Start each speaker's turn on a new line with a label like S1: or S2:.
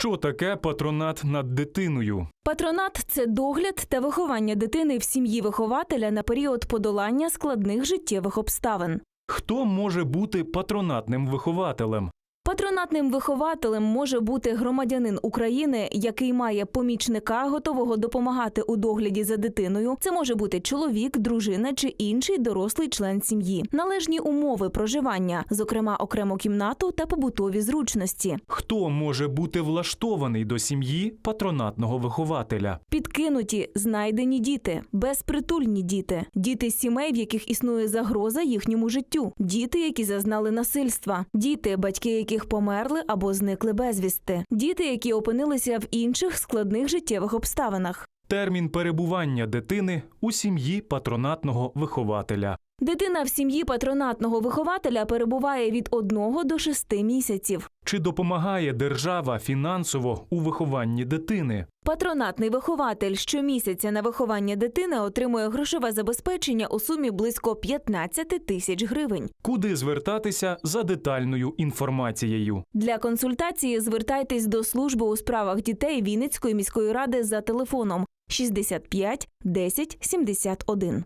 S1: Що таке патронат над дитиною?
S2: Патронат це догляд та виховання дитини в сім'ї вихователя на період подолання складних життєвих обставин.
S1: Хто може бути патронатним вихователем?
S2: Патронатним вихователем може бути громадянин України, який має помічника, готового допомагати у догляді за дитиною. Це може бути чоловік, дружина чи інший дорослий член сім'ї. Належні умови проживання, зокрема окрему кімнату та побутові зручності.
S1: Хто може бути влаштований до сім'ї патронатного вихователя?
S2: Підкинуті знайдені діти, безпритульні діти, діти з сімей, в яких існує загроза їхньому життю, діти, які зазнали насильства, діти, батьки яких померли або зникли безвісти, діти, які опинилися в інших складних життєвих обставинах.
S1: Термін перебування дитини у сім'ї патронатного вихователя.
S2: Дитина в сім'ї патронатного вихователя перебуває від 1 до 6 місяців.
S1: Чи допомагає держава фінансово у вихованні дитини?
S2: Патронатний вихователь щомісяця на виховання дитини отримує грошове забезпечення у сумі близько 15 тисяч гривень.
S1: Куди звертатися за детальною інформацією?
S2: Для консультації звертайтесь до служби у справах дітей Вінницької міської ради за телефоном 65 10 71.